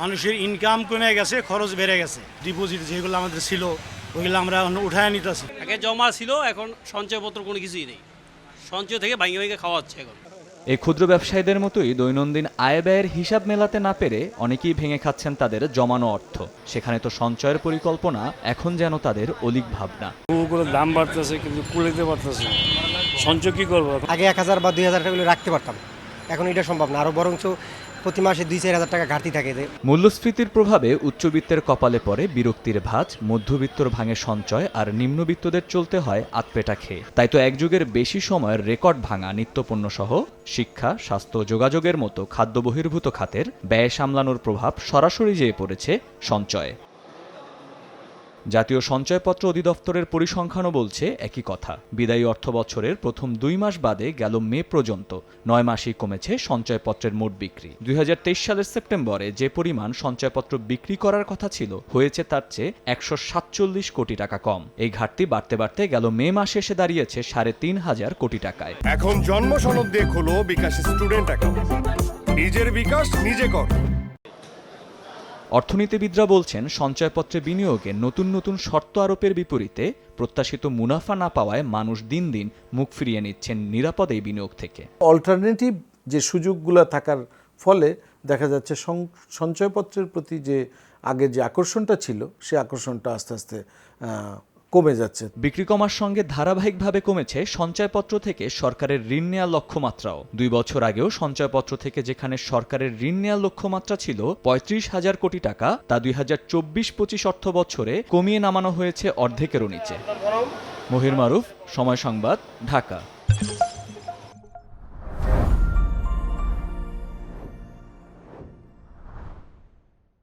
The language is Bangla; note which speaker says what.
Speaker 1: মানুষের ইনকাম কমে গেছে খরচ বেড়ে গেছে। ডিপোজিট যেগুলো আমাদের ছিল ওইগুলো আমরা এখন উঠায় নিতেছি
Speaker 2: আগে জমা ছিল এখন সঞ্চয়পত্র কোনো কিছুই নেই। সঞ্চয় থেকে ভাঙে ভাঙে খাওয়া হচ্ছে এখন।
Speaker 3: এই ক্ষুদ্র ব্যবসায়ীদের মতোই দৈনন্দিন আয় ব্যয়ের হিসাব মেলাতে না পেরে অনেকেই ভেঙে খাচ্ছেন তাদের জমানো অর্থ। সেখানে তো সঞ্চয়ের পরিকল্পনা এখন যেন তাদের অলিক ভাবনা।
Speaker 4: দাম বাড়তেছে কিন্তু কুলাইতে পারতেছে সঞ্চয় কি করব?
Speaker 5: আগে এক হাজার বা দুই হাজার টাকা রাখতে পারতাম। এখন এটা সম্ভব না। আরও বরঞ্চ প্রতি মাসে দুই চার হাজার টাকা ঘাটতি থাকে
Speaker 3: মূল্যস্ফীতির প্রভাবে উচ্চবিত্তের কপালে পড়ে বিরক্তির ভাঁজ, মধ্যবিত্তর ভাঙে সঞ্চয় আর নিম্নবিত্তদের চলতে হয় আতপেটা খেয়ে। তাই তো এক যুগের বেশি সময়ের রেকর্ড ভাঙা নিত্যপণ্য সহ শিক্ষা, স্বাস্থ্য, যোগাযোগের মতো খাদ্য বহির্ভূত খাতের ব্যয় সামলানোর প্রভাব সরাসরি যেয়ে পড়েছে সঞ্চয়ে। জাতীয় সঞ্চয়পত্র অধিদপ্তরের পরিসংখ্যানও বলছে একই কথা। বিদায়ী অর্থ বছরের প্রথম দুই মাস বাদে গেল মে পর্যন্ত। নয় মাসেই কমেছে সঞ্চয়পত্রের মোট বিক্রি। দুই সালের সেপ্টেম্বরে যে পরিমাণ সঞ্চয়পত্র বিক্রি করার কথা ছিল, হয়েছে তার চেয়ে একশো সাতচল্লিশ কোটি টাকা কম। এই ঘাটতি বাড়তে বাড়তে গেল মে মাসে এসে দাঁড়িয়েছে সাড়ে তিন হাজার কোটি টাকায়।
Speaker 6: এখন জন্ম সনদ দিয়ে খোলো বিকাশ স্টুডেন্ট অ্যাকাউন্ট। নিজের বিকাশ নিজে কর।
Speaker 3: অর্থনীতিবিদরা বলছেন, সঞ্চয়পত্রে বিনিয়োগে নতুন নতুন শর্ত আরোপের বিপরীতে প্রত্যাশিত মুনাফা না পাওয়ায় মানুষ দিন দিন মুখ ফিরিয়ে নিচ্ছেন নিরাপদ এই বিনিয়োগ থেকে।
Speaker 7: অল্টারনেটিভ যে সুযোগগুলো থাকার ফলে দেখা যাচ্ছে সঞ্চয়পত্রের প্রতি যে আগের যে আকর্ষণটা ছিল, সে আকর্ষণটা আস্তে আস্তে কমে যাচ্ছে।
Speaker 3: বিক্রি কমার সঙ্গে ধারাবাহিকভাবে কমেছে সঞ্চয়পত্র থেকে সরকারের ঋণ নেওয়ার লক্ষ্যমাত্রাও। দুই বছর আগেও সঞ্চয়পত্র থেকে যেখানে সরকারের ঋণ নেওয়ার লক্ষ্যমাত্রা ছিল পঁয়ত্রিশ হাজার কোটি টাকা, তা দুই হাজার চব্বিশ পঁচিশ অর্থ বছরে কমিয়ে নামানো হয়েছে অর্ধেকেরও নিচে। মহির মারুফ, সময় সংবাদ, ঢাকা।